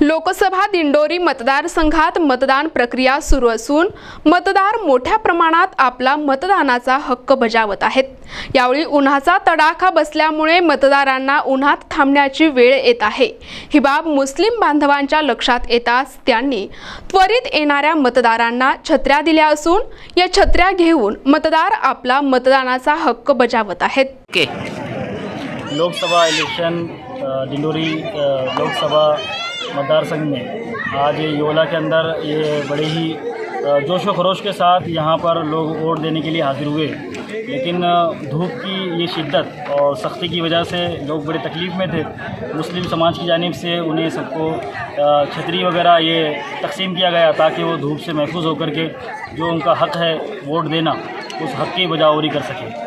लोकसभा दिंडोरी मतदारसंघात मतदान प्रक्रिया सुरू असून मतदार मोठ्या प्रमाणात आपला मतदानाचा हक्क बजावत आहेत. यावेळी उन्हाचा तडाखा बसल्यामुळे मतदारांना उन्हात थांबण्याची वेळ येत आहे. ही बाब मुस्लिम बांधवांच्या लक्षात येताच त्यांनी त्वरित येणाऱ्या मतदारांना छत्र्या दिल्या असून या छत्र्या घेऊन मतदार आपला मतदानाचा हक्क बजावत आहेत. ओके लोकसभा इलेक्शन अ, लोकसभा मतदार संघ में। आज योला के अंदर ये बड़े ही जोश व खरोश के साथ यहाँ पर लोग वोट देने के लिए हाजिर हुए। लेकिन धूप की ये शिद्दत और सख्ती की वजह से लोग बड़े तकलीफ़ में थे। मुस्लिम समाज की जानब से उन्हें सबको छतरी वगैरह ये तकसीम किया गया ताकि वो धूप से महफूज होकर के जो उनका हक़ है वोट देना, उस हक़ की बजावरी कर सकें।